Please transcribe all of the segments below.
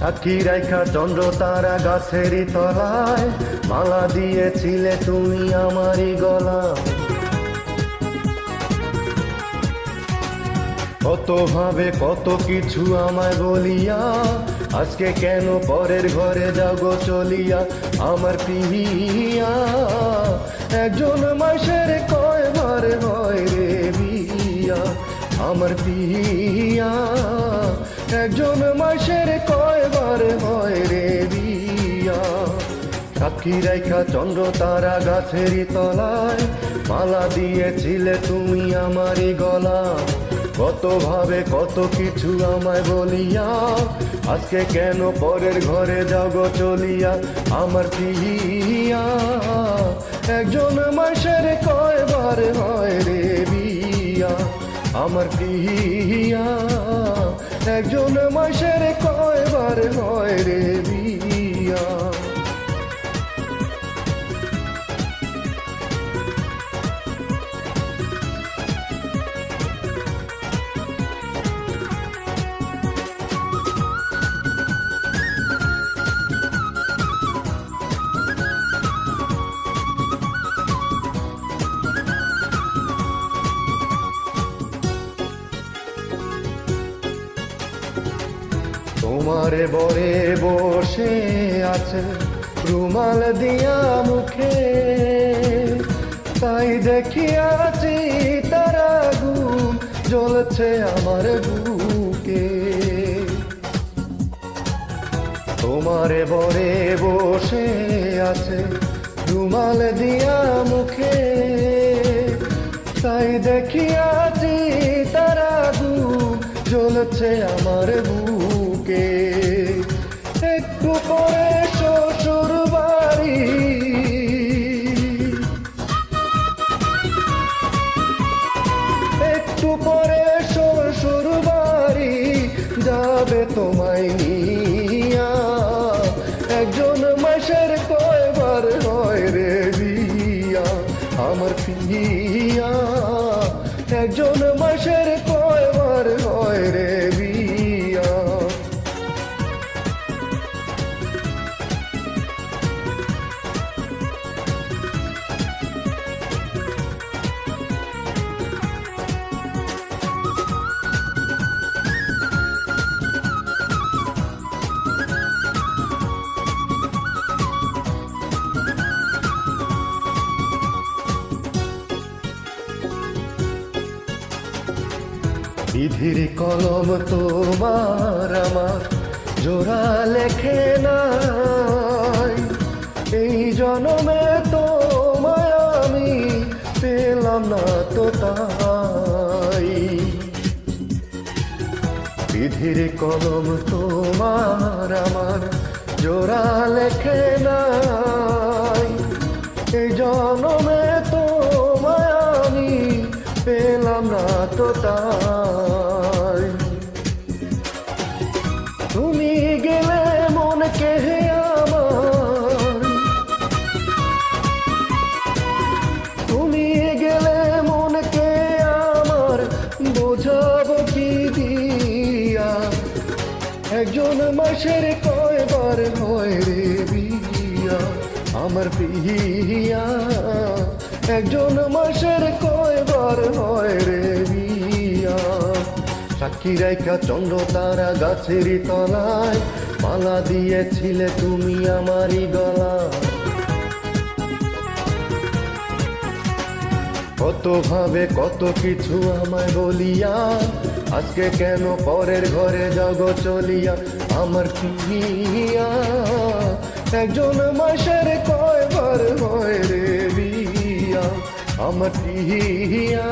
সাক্ষী রেখা চন্দ্র তারা গাছেরই তলায়, মালা দিয়েছিলে তুমি আমারই গলা কত ভাবে কত কিছু আমায় বলিয়া, আজকে কেন পরের ঘরে যাগো চলিয়া, আমার পিহিয়া। একজন মাসের সাক্ষী রেখা চন্দ্র তারা গাছেরই তলায়? মালা দিয়েছিলে তুমি আমারই গলা। কত ভাবে কত কিছু আমায় বলিয়া, আজকে কেন পরের ঘরে যাগ চলিয়া? আমার পিহিয়া একজন মাসের কয়বার হয় রে বিয়া? আমার পিহিয়া একজন মাসের কয়বার হয় রে বিয়া? তোমারে বরে বসে আছে রুমাল দিয়া মুখে। তাই দেখিয়াছি তারা গুম জ্বলছে আমার বুকে। তোমারে বরে বসে আছে রুমাল দিয়া মুখে। তাই দেখিয়াছি তারা গুম জ্বলছে আমার বুকে তোমায় নিয়া। একজন মাসের কয়বার হয় রে বিয়া। আমার পিয়া একজন মাসের বিধির কলম তোমার আমার, জোড়া লেখে নাই। এই জনমে তোমায় আমি পেলাম না তো তাই। বিধির কলম তোমার আমার, জোড়া লেখে নাই। তো তাই তুমি গেলে মনকে আমার। তুমি গেলে মনকে আমার, বোঝাবো কি দিয়া? একজন মাসের কয়বার হয় রে বিয়া। আমার পিয়া একজন মাসের কয়বার রেখা চন্দ্র তারা গাছেরই তলায় মালা দিয়েছিলে তুমি আমারই গলা কত ভাবে কত কিছু আমায় বলিয়া, আজকে কেন পরের ঘরে জগ চলিয়া আমার পিয়া? একজন মাসের কয়বার হয় রে বিয়া, আমার পিয়া।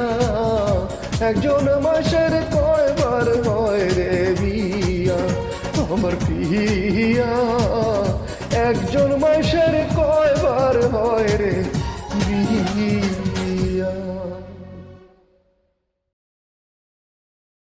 একজন মাসের কয়বার হয় রে বিয়া আমার পিয়া। একজন মাসের কয়বার হয় রে বিয়া